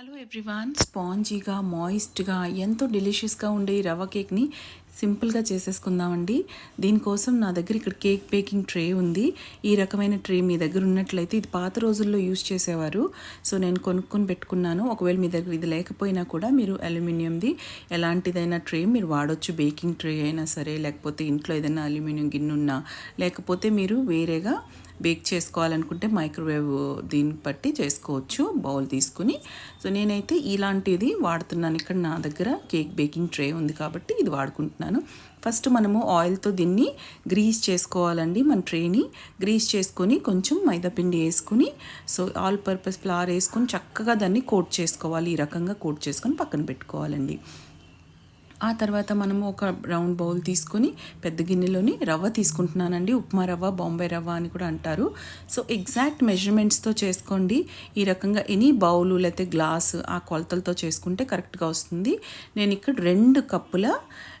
Hello everyone స్పాంజీగా మాయిస్ట్గా ఎంతో డెలిషియస్గా ఉండే ఈ రవ్వ కేక్ని సింపుల్గా చేసేసుకుందామండి. దీనికోసం నా దగ్గర ఇక్కడ కేక్ బేకింగ్ ట్రే ఉంది. ఈ రకమైన ట్రే మీ దగ్గర ఉన్నట్లయితే ఇది పాత రోజుల్లో యూజ్ చేసేవారు. సో నేను కొనుక్కొని పెట్టుకున్నాను. ఒకవేళ మీ దగ్గర ఇది లేకపోయినా కూడా మీరు అల్యూమినియంది ఎలాంటిదైనా ట్రే మీరు వాడొచ్చు. బేకింగ్ ట్రే అయినా సరే లేకపోతే ఇంట్లో ఏదైనా అల్యూమినియం గిన్నె ఉన్నా లేకపోతే మీరు వేరేగా బేక్ చేసుకోవాలనుకుంటే మైక్రోవేవ్ దీన్ని బట్టి చేసుకోవచ్చు బౌల్ తీసుకుని. సో నేనైతే ఇలాంటిది వాడుతున్నాను. ఇక్కడ నా దగ్గర కేక్ బేకింగ్ ట్రే ఉంది కాబట్టి ఇది వాడుకుంటున్నాను. ఫస్ట్ మనము ఆయిల్తో దీన్ని గ్రీస్ చేసుకోవాలండి మన ట్రేని గ్రీస్ చేసుకొని కొంచెం మైదాపిండి వేసుకుని సో ఆల్ పర్పస్ ఫ్లవర్ వేసుకొని చక్కగా దాన్ని కోట్ చేసుకోవాలి. ఈ రకంగా కోట్ చేసుకొని పక్కన పెట్టుకోవాలండి. ఆ తర్వాత మనము ఒక రౌండ్ బౌల్ తీసుకొని పెద్ద గిన్నెలోని రవ్వ తీసుకుంటున్నానండి. ఉప్మా రవ్వ బాంబే రవ్వ అని కూడా అంటారు. సో ఎగ్జాక్ట్ మెజర్మెంట్స్తో చేసుకోండి. ఈ రకంగా ఎనీ బౌలు లేకపోతే గ్లాస్ ఆ కొలతలతో చేసుకుంటే కరెక్ట్గా వస్తుంది. నేను ఇక్కడ రెండు కప్పుల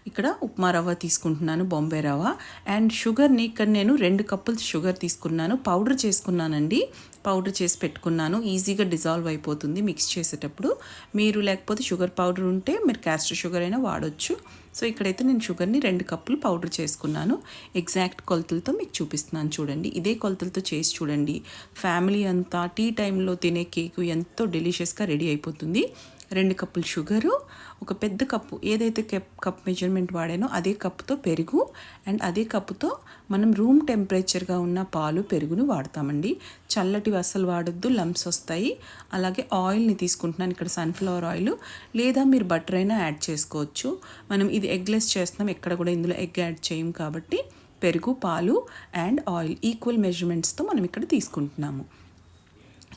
ఇక్కడ ఉప్మా రవ్వ తీసుకుంటున్నాను బాంబే రవ్వ. అండ్ షుగర్ని ఇక్కడ నేను రెండు కప్పులు షుగర్ తీసుకున్నాను. పౌడర్ చేసుకున్నానండి. పౌడర్ చేసి పెట్టుకున్నాను. ఈజీగా డిజాల్వ్ అయిపోతుంది మిక్స్ చేసేటప్పుడు. మీరు లేకపోతే షుగర్ పౌడర్ ఉంటే మీరు క్యాస్టర్ షుగర్ అయినా వాడొచ్చు. సో ఇక్కడైతే నేను షుగర్ని రెండు కప్పులు పౌడర్ చేసుకున్నాను. ఎగ్జాక్ట్ కొలతలతో మీకు చూపిస్తున్నాను చూడండి. ఇదే కొలతలతో చేసి చూడండి. ఫ్యామిలీ అంతా టీ టైంలో తినే కేకు ఎంతో డెలిషియస్గా రెడీ అయిపోతుంది. రెండు కప్పులు షుగరు ఒక పెద్ద కప్పు ఏదైతే కప్ కప్ మెజర్మెంట్ వాడానో అదే కప్పుతో పెరుగు అండ్ అదే కప్పుతో మనం రూమ్ టెంపరేచర్గా ఉన్న పాలు పెరుగును వాడతామండి. చల్లటివి అస్సలు వాడొద్దు లంప్స్ వస్తాయి. అలాగే ఆయిల్ని తీసుకుంటున్నాను ఇక్కడ సన్ఫ్లవర్ ఆయిల్. లేదా మీరు బటర్ అయినా యాడ్ చేసుకోవచ్చు. మనం ఇది ఎగ్లెస్ చేస్తున్నాం ఎక్కడ కూడా ఇందులో ఎగ్ యాడ్ చేయం కాబట్టి పెరుగు పాలు అండ్ ఆయిల్ ఈక్వల్ మెజర్మెంట్స్తో మనం ఇక్కడ తీసుకుంటున్నాము.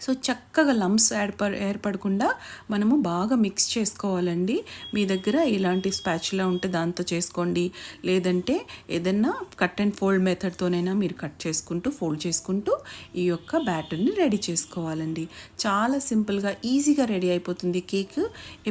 సో చక్కగా లంప్స్ ఏర్ప ఏర్పడకుండా మనము బాగా మిక్స్ చేసుకోవాలండి. మీ దగ్గర ఇలాంటి స్పాచులా ఉంటే దాంతో చేసుకోండి. లేదంటే ఏదన్నా కట్ అండ్ ఫోల్డ్ మెథడ్తోనైనా మీరు కట్ చేసుకుంటూ ఫోల్డ్ చేసుకుంటూ ఈ యొక్క బ్యాటర్ని రెడీ చేసుకోవాలండి. చాలా సింపుల్గా ఈజీగా రెడీ అయిపోతుంది కేక్.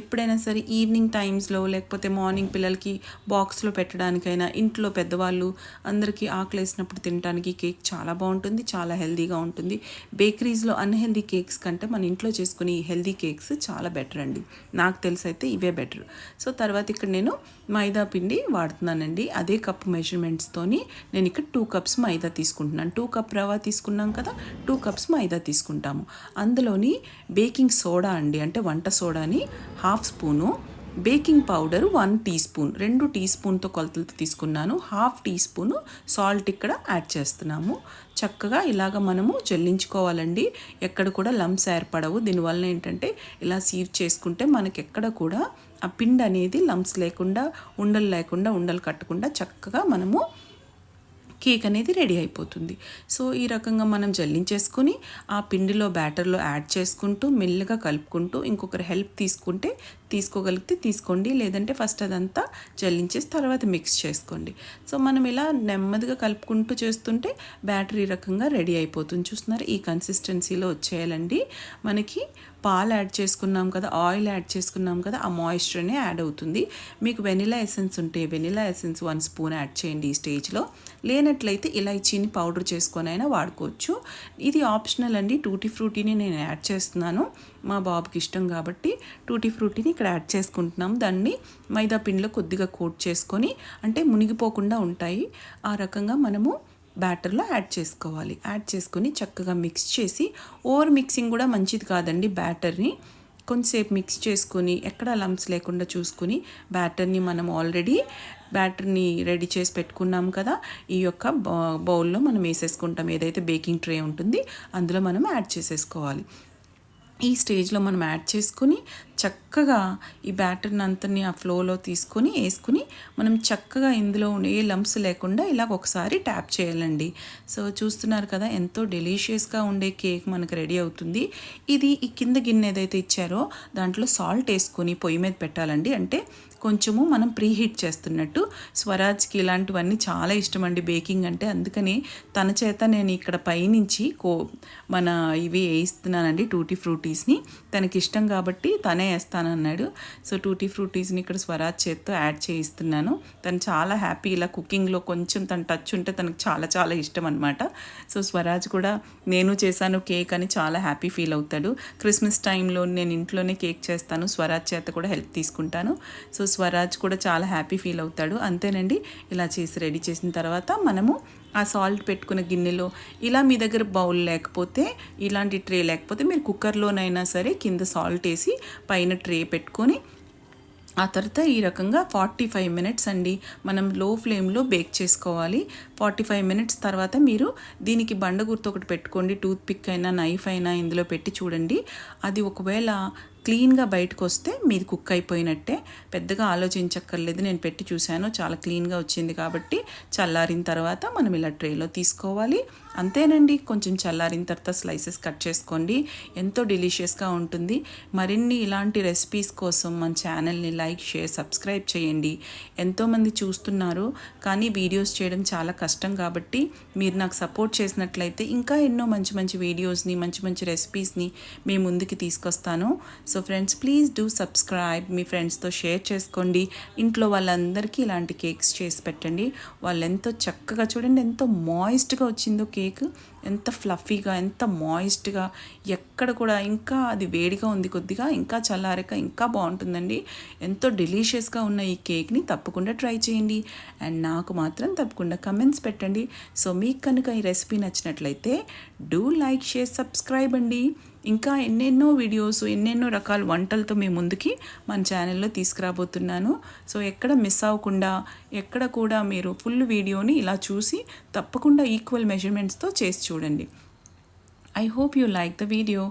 ఎప్పుడైనా సరే ఈవినింగ్ టైమ్స్లో లేకపోతే మార్నింగ్ పిల్లలకి బాక్స్లో పెట్టడానికైనా ఇంట్లో పెద్దవాళ్ళు అందరికీ ఆకలేసినప్పుడు తినడానికి కేక్ చాలా బాగుంటుంది చాలా హెల్తీగా ఉంటుంది. బేకరీస్లో అన్హెల్దీ కేక్స్ కంటే మన ఇంట్లో చేసుకునే ఈ హెల్దీ కేక్స్ చాలా బెటర్ అండి. నాకు తెలిసి అయితే ఇవే బెటర్ సో తర్వాత ఇక్కడ నేను మైదా పిండి వాడుతున్నానండి. అదే కప్ మెజర్మెంట్స్తోని నేను ఇక్కడ టూ కప్స్ మైదా తీసుకుంటున్నాను. టూ కప్ రవ్వ తీసుకున్నాం కదా టూ కప్స్ మైదా తీసుకుంటాము. అందులోని బేకింగ్ సోడా అండి అంటే వంట సోడాని half spoon baking powder one teaspoon. రెండు టీ స్పూన్తో కొలతలతో తీసుకున్నాను. హాఫ్ టీ స్పూన్ సాల్ట్ ఇక్కడ యాడ్ చేస్తున్నాము. చక్కగా ఇలాగ మనము చెల్లించుకోవాలండి ఎక్కడ కూడా లంప్స్ ఏర్పడవు. దీనివల్ల ఏంటంటే ఇలా సీవ్ చేసుకుంటే మనకి ఎక్కడ కూడా ఆ పిండి అనేది లంప్స్ లేకుండా ఉండలు లేకుండా ఉండలు కట్టకుండా చక్కగా మనము కేక్ అనేది రెడీ అయిపోతుంది. సో ఈ రకంగా మనం జల్లించేసుకొని ఆ పిండిలో బ్యాటర్లో యాడ్ చేసుకుంటూ మెల్లగా కలుపుకుంటూ ఇంకొకరి హెల్ప్ తీసుకుంటే తీసుకోగలిగితే తీసుకోండి. లేదంటే ఫస్ట్ అదంతా జల్లించేసి తర్వాత మిక్స్ చేసుకోండి. సో మనం ఇలా నెమ్మదిగా కలుపుకుంటూ చేస్తుంటే బ్యాటర్ ఈ రకంగా రెడీ అయిపోతుంది. చూస్తున్నారు ఈ కన్సిస్టెన్సీలో వచ్చేయాలండి. మనకి పాలు యాడ్ చేసుకున్నాం కదా ఆయిల్ యాడ్ చేసుకున్నాం కదా ఆ మాయిశ్చర్నే యాడ్ అవుతుంది. మీకు వెనిలా ఎసెన్స్ ఉంటే vanilla essence one spoon add చేయండి ఈ స్టేజ్లో. లేనట్లయితే ఇలాచీని పౌడర్ చేసుకొని అయినా వాడుకోవచ్చు. ఇది ఆప్షనల్ అండి. టూటీ ఫ్రూటీని నేను యాడ్ చేస్తున్నాను. మా బాబుకి ఇష్టం కాబట్టి టూటీ ఫ్రూటీని ఇక్కడ యాడ్ చేసుకుంటున్నాం. దాన్ని మైదా పిండిలో కొద్దిగా కోట్ చేసుకొని అంటే మునిగిపోకుండా ఉంటాయి. ఆ రకంగా మనము బ్యాటర్లో యాడ్ చేసుకోవాలి. యాడ్ చేసుకొని చక్కగా మిక్స్ చేసి ఓవర్ మిక్సింగ్ కూడా మంచిది కాదండి బ్యాటర్ని. కొంచెంసేపు మిక్స్ చేసుకొని ఎక్కడ లంప్స్ లేకుండా చూసుకుని బ్యాటర్ని మనం ఆల్రెడీ బ్యాటర్ని రెడీ చేసి పెట్టుకున్నాం కదా ఈ యొక్క బౌల్లో మనం వేసేసుకుంటాం. ఏదైతే బేకింగ్ ట్రే ఉంటుంది అందులో మనం యాడ్ చేసేసుకోవాలి. ఈ స్టేజ్లో మనం యాడ్ చేసుకుని చక్కగా ఈ బ్యాటర్ని అంతని ఆ ఫ్లోలో తీసుకొని వేసుకుని మనం చక్కగా ఇందులో ఏ లంప్స్ లేకుండా ఇలా ఒకసారి ట్యాప్ చేయాలండి. సో చూస్తున్నారు కదా ఎంతో డెలీషియస్గా ఉండే కేక్ మనకు రెడీ అవుతుంది. ఇది ఈ కింద గిన్నె ఏదైతే ఇచ్చారో దాంట్లో సాల్ట్ వేసుకొని పొయ్యి మీద పెట్టాలండి. అంటే కొంచెము మనం ప్రీహీట్ చేస్తున్నట్టు. స్వరాజ్కి ఇలాంటివన్నీ చాలా ఇష్టం అండి బేకింగ్ అంటే. అందుకని తన చేత నేను ఇక్కడ పైనుంచి కో మన ఇవి వేయిస్తున్నానండి టూటీ ఫ్రూటీస్ని. తనకి ఇష్టం కాబట్టి తనే వేస్తానన్నాడు. సో టూటీ ఫ్రూటీస్ని ఇక్కడ స్వరాజ్ చేత్తో యాడ్ చేయిస్తున్నాను. తను చాలా హ్యాపీ ఇలా కుకింగ్లో కొంచెం తన టచ్ ఉంటే తనకు చాలా చాలా ఇష్టం అనమాట సో స్వరాజ్ కూడా నేను చేశాను కేక్ అని చాలా హ్యాపీ ఫీల్ అవుతాడు. క్రిస్మస్ టైంలో నేను ఇంట్లోనే కేక్ చేస్తాను. స్వరాజ్ చేత కూడా హెల్ప్ తీసుకుంటాను. సో స్వరాజ్ కూడా చాలా హ్యాపీ ఫీల్ అవుతాడు. అంతేనండి ఇలా చేసి రెడీ చేసిన తర్వాత మనము ఆ సాల్ట్ పెట్టుకున్న గిన్నెలో ఇలా మీ దగ్గర బౌల్ లేకపోతే ఇలాంటి ట్రే లేకపోతే మీరు కుక్కర్లోనైనా సరే కింద సాల్ట్ వేసి పైన ట్రే పెట్టుకొని ఆ తర్వాత ఈ రకంగా ఫార్టీ ఫైవ్ మినిట్స్ అండి మనం లో ఫ్లేమ్లో బేక్ చేసుకోవాలి. ఫార్టీ ఫైవ్ మినిట్స్ తర్వాత మీరు దీనికి బండ గుర్తు ఒకటి పెట్టుకోండి. టూత్ పిక్ అయినా నైఫ్ అయినా ఇందులో పెట్టి చూడండి. అది ఒకవేళ క్లీన్గా బయటకు వస్తే మీది కుక్ అయిపోయినట్టే. పెద్దగా ఆలోచించక్కర్లేదు నేను పెట్టి చూశాను చాలా క్లీన్గా వచ్చింది కాబట్టి చల్లారిన తర్వాత మనం ఇలా ట్రేలో తీసుకోవాలి. అంతేనండి కొంచెం చల్లారిన తర్వాత స్లైసెస్ కట్ చేసుకోండి. ఎంతో డెలిషియస్గా ఉంటుంది. మరిన్ని ఇలాంటి రెసిపీస్ కోసం మన ఛానల్ని లైక్ షేర్ సబ్స్క్రైబ్ చేయండి. ఎంతోమంది చూస్తున్నారు కానీ వీడియోస్ చేయడం చాలా కష్టం కాబట్టి మీరు నాకు సపోర్ట్ చేసినట్లయితే ఇంకా ఎన్నో మంచి మంచి వీడియోస్ని మంచి మంచి రెసిపీస్ని మీ ముందుకి తీసుకొస్తాను. So friends please do subscribe మీ ఫ్రెండ్స్తో షేర్ చేసుకోండి. ఇంట్లో వాళ్ళందరికీ ఇలాంటి కేక్స్ చేసి పెట్టండి. వాళ్ళు ఎంతో చక్కగా చూడండి ఎంతో మాయిస్ట్గా వచ్చిందో కేక్. ఎంత ఫ్లఫీగా ఎంత మాయిస్ట్గా. ఎక్కడ కూడా ఇంకా అది వేడిగా ఉంది కొద్దిగా ఇంకా చల్లారక ఇంకా బాగుంటుందండి. ఎంతో డెలీషియస్గా ఉన్న ఈ కేక్ని తప్పకుండా ట్రై చేయండి. అండ్ నాకు మాత్రం తప్పకుండా కమెంట్స్ పెట్టండి. సో మీకు కనుక ఈ రెసిపీ నచ్చినట్లయితే డూ లైక్ షేర్ సబ్స్క్రైబ్ అండి. ఇంకా ఎన్నెన్నో వీడియోస్ ఎన్నెన్నో రకాల వంటలతో మీ ముందుకి మన ఛానల్లో తీసుకురాబోతున్నాను. సో ఎక్కడ మిస్ అవ్వకుండా ఎక్కడ కూడా మీరు ఫుల్ వీడియోని ఇలా చూసి తప్పకుండా ఈక్వల్ మెజర్మెంట్స్తో చేసి చూడండి. I hope you like the video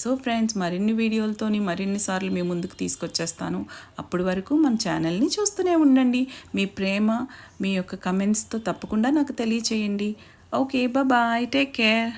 so friends మరిన్ని వీడియోలతోని మరిన్ని సార్లు మీ ముందుకు తీసుకొచ్చేస్తాను. అప్పటి వరకు మన ఛానల్ని చూస్తూనే ఉండండి. మీ ప్రేమ మీ యొక్క కమెంట్స్తో తప్పకుండా నాకు తెలియచేయండి. Okay bye take care